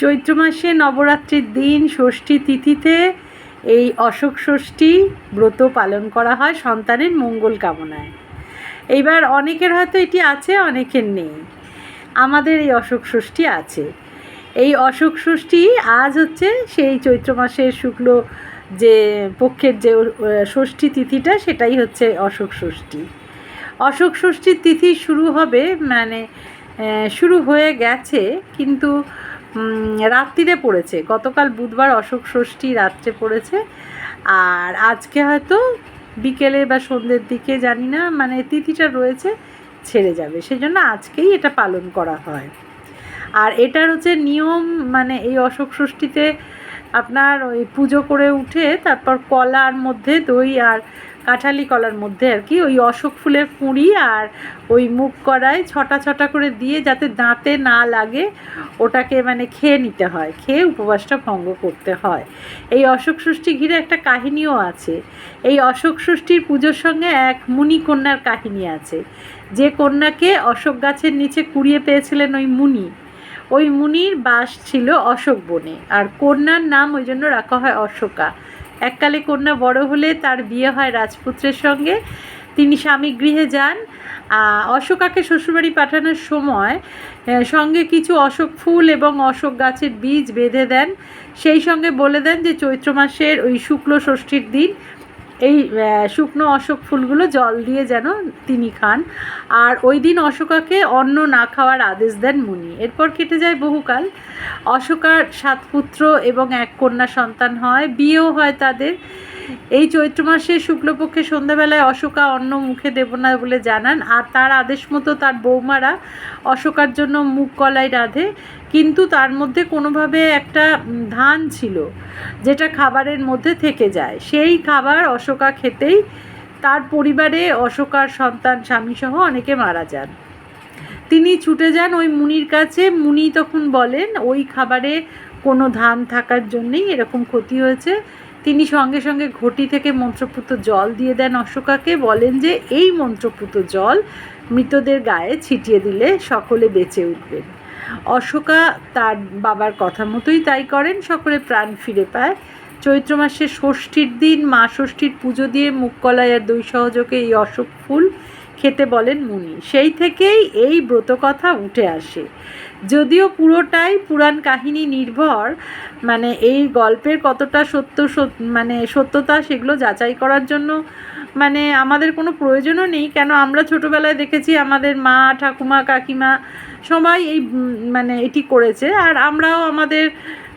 চৈত্র মাসে নবরাত্রির দিন, ষষ্ঠী তিথিতে এই অশোক ষষ্ঠী ব্রত পালন করা হয় সন্তানের মঙ্গল কামনায়। এইবার অনেকের হয়তো এটি আছে, অনেকের নেই। আমাদের এই অশোক ষষ্ঠী আছে। এই অশোক ষষ্ঠী আজ হচ্ছে সেই চৈত্র মাসের শুক্ল যে পক্ষের যে ষষ্ঠী তিথিটা, সেটাই হচ্ছে অশোক ষষ্ঠী। অশোক ষষ্ঠীর তিথি শুরু হবে মানে শুরু হয়ে গেছে, কিন্তু রাত্রিরে পড়েছে। গতকাল বুধবার অশোক ষষ্ঠী রাত্রে পড়েছে। আর আজকে হয়তো বিকেলে বা সন্ধ্যের দিকে, জানি না মানে তিথিটা রয়েছে, ছেড়ে যাবে। সেজন্য আজকেই এটা পালন করা হয়। আর এটার হচ্ছে নিয়ম মানে এই অশোক ষষ্ঠীতে আপনার ওই পুজো করে উঠে তারপর কলার মধ্যে দই আর কাঁঠালি কলার মধ্যে আর কি, ওই অশোক ফুলের কুঁড়ি আর ওই মুখ কড়াই ছটা ছটা করে দিয়ে যাতে দাঁতে না লাগে, ওটাকে মানে খেয়ে নিতে হয়, খেয়ে উপবাসটা ভঙ্গ করতে হয়। এই অশোক ষষ্ঠী ঘিরে একটা কাহিনীও আছে। এই অশোক ষষ্ঠীর পুজোর সঙ্গে এক মুনি কন্যার কাহিনী আছে। যে কন্যাকে অশোক গাছের নিচে কুড়িয়ে পেয়েছিলেন ওই মুনি। ওই মুনির বাস ছিল অশোক বনে, আর কন্যার নাম ওই জন্য রাখা হয় অশোকা। এককালে কন্যা বড় হলে তার বিয়ে হয় রাজপুত্রের সঙ্গে। তিনি স্বামী গৃহে যান। অশোকাকে শ্বশুরবাড়ি পাঠানোর সময় সঙ্গে কিছু অশোক ফুল এবং অশোক গাছের বীজ বেঁধে দেন। সেই সঙ্গে বলে দেন যে চৈত্র মাসের ওই শুক্ল ষষ্ঠীর দিন এই শুকনো অশোক ফুলগুলো জল দিয়ে যেন তিনি খান। আর ওই দিন অশোকাকে অন্ন না খাওয়ার আদেশ দেন মুনি। এরপর কেটে যায় বহুকাল। অশোকার সাত পুত্র এবং এক কন্যা সন্তান হয়। বিয়েও হয় তাদের। এই চৈত্র মাসে শুক্লপক্ষে সন্ধ্যাবেলায় অশোকা অন্ন মুখে দেব না বলে জানান, আর তার আদেশ মতো তার বৌমারা অশোকার জন্য মুখ কলাই রাঁধে। কিন্তু তার মধ্যে কোনোভাবে একটা ধান ছিল, যেটা খাবারের মধ্যে থেকে যায়। সেই খাবার অশোকা খেতেই তার পরিবারে অশোকার সন্তান, স্বামীসহ অনেকে মারা যান। তিনি ছুটে যান ওই মুনির কাছে। মুনি তখন বলেন, ওই খাবারে কোনো ধান থাকার জন্যেই এরকম ক্ষতি হয়েছে। তিনি সঙ্গে সঙ্গে ঘটি থেকে মন্ত্রপুত জল দিয়ে দেন অশোকাকে। বলেন যে, এই মন্ত্রপুত জল মৃতদের গায়ে ছিটিয়ে দিলে সকলে বেঁচে উঠবেন অশোকা তার বাবার কথা মতোই তাই করেন। সকলে প্রাণ ফিরে পায়। চৈত্র মাসের ষষ্ঠীর দিন মা ষষ্ঠীর পুজো দিয়ে মুখ কলাই আর দই সহযোগে এই অশোক ফুল খেতে বলেন মুনি। সেই থেকেই এই ব্রতকথা উঠে আসে। যদিও পুরোটাই পুরাণ কাহিনী নির্ভর মানে এই গল্পের কতটা সত্য সত- মানে সত্যতা সেগুলো যাচাই করার জন্য মানে আমাদের কোনো প্রয়োজনও নেই। কেন আমরা ছোটোবেলায় দেখেছি আমাদের মা, ঠাকুমা, কাকিমা সবাই এই মানে এটি করেছে। আর আমরাও আমাদের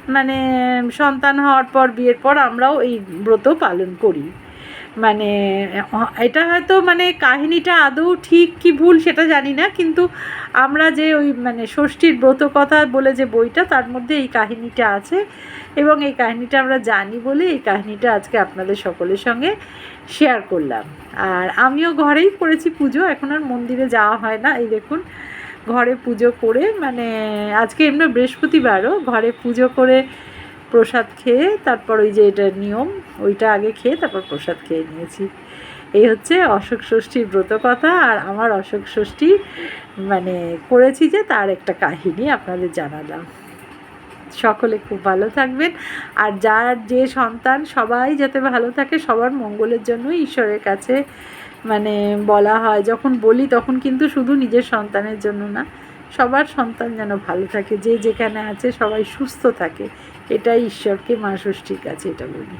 মানে সন্তান হওয়ার পর, বিয়ের পর আমরাও এই ব্রত পালন করি। মানে এটা হয়তো মানে কাহিনীটা আদৌ ঠিক কি ভুল সেটা জানি না, কিন্তু আমরা যে ওই মানে ষষ্ঠীর ব্রত কথা বলে যে বইটা, তার মধ্যে এই কাহিনীটা আছে এবং এই কাহিনীটা আমরা জানি বলে এই কাহিনীটা আজকে আপনাদের সকলের সঙ্গে শেয়ার করলাম। আর আমিও ঘরেই করেছি পুজো, এখন আর মন্দিরে যাওয়া হয় না। এই দেখুন, ঘরে পুজো করে মানে আজকে এমনি বৃহস্পতিবারও ঘরে পুজো করে প্রসাদ খেয়ে তারপর ওই যে এটা নিয়ম, ওইটা আগে খেয়ে তারপর প্রসাদ খেয়ে নিয়েছি। এই হচ্ছে অশোক ষষ্ঠীর ব্রত কথা আর আমার অশোক ষষ্ঠী মানে করেছি যে তার একটা কাহিনী আপনাদের জানালাম। সকলে খুব ভালো থাকবেন। আর যার যে সন্তান সবাই যাতে ভালো থাকে, সবার মঙ্গলের জন্য ঈশ্বরের কাছে মানে বলা হয়। যখন বলি তখন কিন্তু শুধু নিজের সন্তানের জন্য না সবার সন্তান যেন ভালো থাকে, যে যেখানে আছে সবাই সুস্থ থাকে। এটাই ঈশ্বরকে, মা ষষ্ঠীর কাছে এটা বলি।